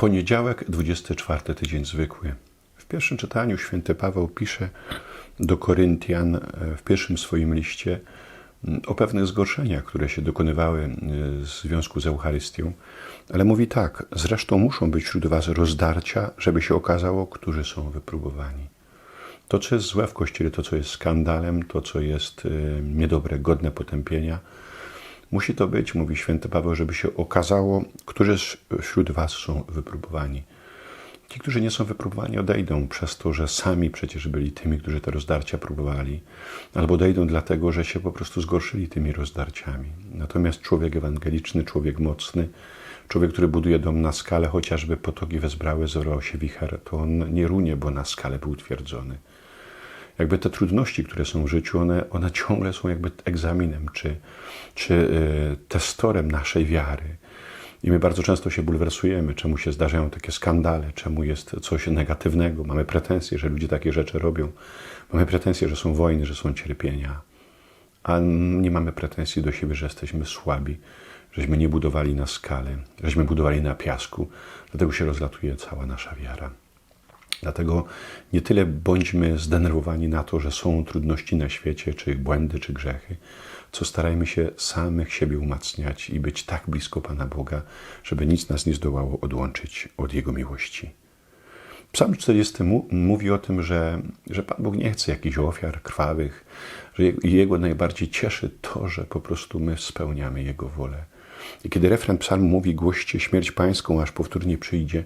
Poniedziałek, 24 tydzień zwykły. W pierwszym czytaniu święty Paweł pisze do Koryntian e, w pierwszym swoim liście m, o pewnych zgorszeniach, które się dokonywały e, w związku z Eucharystią, ale mówi tak: Zresztą muszą być wśród Was rozdarcia, żeby się okazało, którzy są wypróbowani. To, co jest złe w kościele, to, co jest skandalem, to, co jest e, niedobre, godne potępienia, musi to być, mówi święty Paweł, żeby się okazało, którzy wśród Was są wypróbowani. Ci, którzy nie są wypróbowani, odejdą przez to, że sami przecież byli tymi, którzy te rozdarcia próbowali, albo odejdą dlatego, że się po prostu zgorszyli tymi rozdarciami. Natomiast człowiek ewangeliczny, człowiek mocny, człowiek, który buduje dom na skalę, chociażby potoki wezbrały, zorał się wicher, to on nie runie, bo na skalę był utwierdzony. Jakby te trudności, które są w życiu, one, one ciągle są jakby egzaminem, czy, czy y, testorem naszej wiary. I my bardzo często się bulwersujemy, czemu się zdarzają takie skandale, czemu jest coś negatywnego. Mamy pretensje, że ludzie takie rzeczy robią. Mamy pretensje, że są wojny, że są cierpienia. A nie mamy pretensji do siebie, że jesteśmy słabi, żeśmy nie budowali na skale, żeśmy budowali na piasku. Dlatego się rozlatuje cała nasza wiara. Dlatego nie tyle bądźmy zdenerwowani na to, że są trudności na świecie, czy błędy, czy grzechy, co starajmy się samych siebie umacniać i być tak blisko Pana Boga, żeby nic nas nie zdołało odłączyć od Jego miłości. Psalm 40 mówi o tym, że, że Pan Bóg nie chce jakichś ofiar krwawych, że Jego najbardziej cieszy to, że po prostu my spełniamy Jego wolę. I kiedy refren psalmu mówi głoście śmierć pańską, aż powtórnie przyjdzie,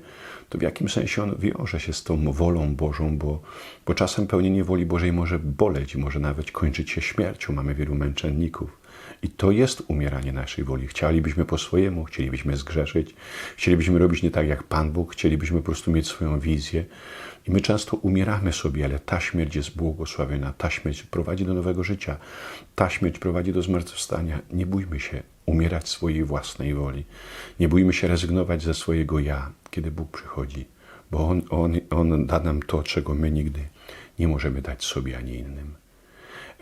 to w jakim sensie on wiąże się z tą wolą Bożą, bo, bo czasem pełnienie woli Bożej może boleć może nawet kończyć się śmiercią. Mamy wielu męczenników. I to jest umieranie naszej woli. Chcielibyśmy po swojemu, chcielibyśmy zgrzeszyć, chcielibyśmy robić nie tak jak Pan Bóg, chcielibyśmy po prostu mieć swoją wizję. I my często umieramy sobie, ale ta śmierć jest błogosławiona, ta śmierć prowadzi do nowego życia, ta śmierć prowadzi do zmartwychwstania. Nie bójmy się umierać swojej własnej woli. Nie bójmy się rezygnować ze swojego ja, kiedy Bóg przychodzi, bo On, On, On da nam to, czego my nigdy nie możemy dać sobie ani innym.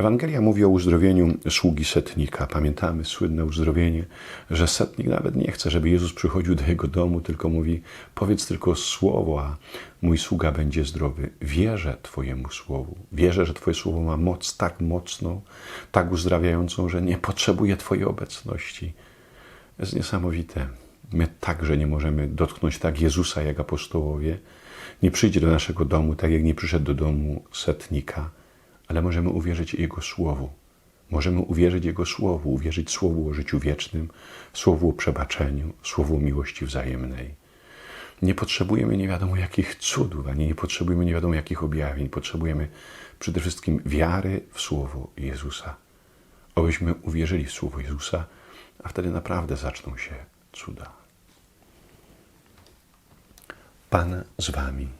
Ewangelia mówi o uzdrowieniu sługi setnika. Pamiętamy słynne uzdrowienie, że setnik nawet nie chce, żeby Jezus przychodził do jego domu, tylko mówi: Powiedz tylko słowo, a mój sługa będzie zdrowy. Wierzę Twojemu słowu. Wierzę, że Twoje słowo ma moc tak mocną, tak uzdrawiającą, że nie potrzebuje Twojej obecności. To jest niesamowite. My także nie możemy dotknąć tak Jezusa jak apostołowie. Nie przyjdzie do naszego domu, tak jak nie przyszedł do domu setnika ale możemy uwierzyć Jego Słowu. Możemy uwierzyć Jego Słowu, uwierzyć Słowu o życiu wiecznym, Słowu o przebaczeniu, Słowu o miłości wzajemnej. Nie potrzebujemy nie wiadomo jakich cudów, ani nie potrzebujemy nie wiadomo jakich objawień. Potrzebujemy przede wszystkim wiary w Słowo Jezusa. Obyśmy uwierzyli w Słowo Jezusa, a wtedy naprawdę zaczną się cuda. Pan z Wami.